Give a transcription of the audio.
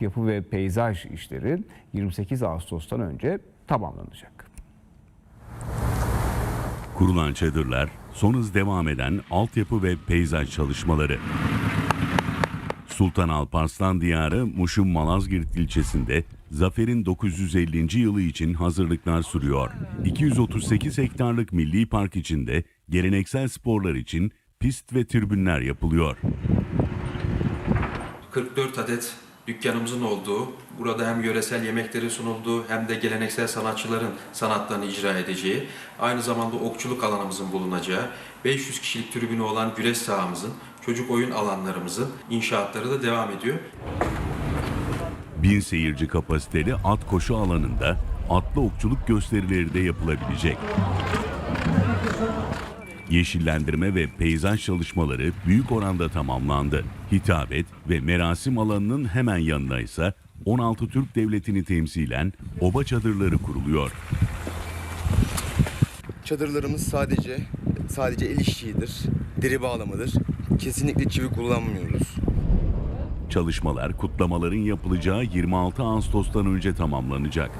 Yapı ve peyzaj işleri 28 Ağustos'tan önce tamamlanacak. Kurulan çadırlar, son hız devam eden altyapı ve peyzaj çalışmaları. Sultan Alparslan Diyarı Muş'un Malazgirt ilçesinde Zafer'in 950. yılı için hazırlıklar sürüyor. 238 hektarlık milli park içinde geleneksel sporlar için pist ve tribünler yapılıyor. 44 adet dükkanımızın olduğu, burada hem yöresel yemekleri sunulduğu hem de geleneksel sanatçıların sanatlarını icra edeceği, aynı zamanda okçuluk alanımızın bulunacağı, 500 kişilik tribünü olan güreş sahamızın, çocuk oyun alanlarımızın inşaatları da devam ediyor. Bin seyirci kapasiteli at koşu alanında atlı okçuluk gösterileri de yapılabilecek. Yeşillendirme ve peyzaj çalışmaları büyük oranda tamamlandı. Hitabet ve merasim alanının hemen yanına ise 16 Türk Devleti'ni temsilen oba çadırları kuruluyor. Çadırlarımız sadece sadece el işçiğidir, deri bağlamadır. Kesinlikle çivi kullanmıyoruz. Çalışmalar kutlamaların yapılacağı 26 Ağustos'tan önce tamamlanacak.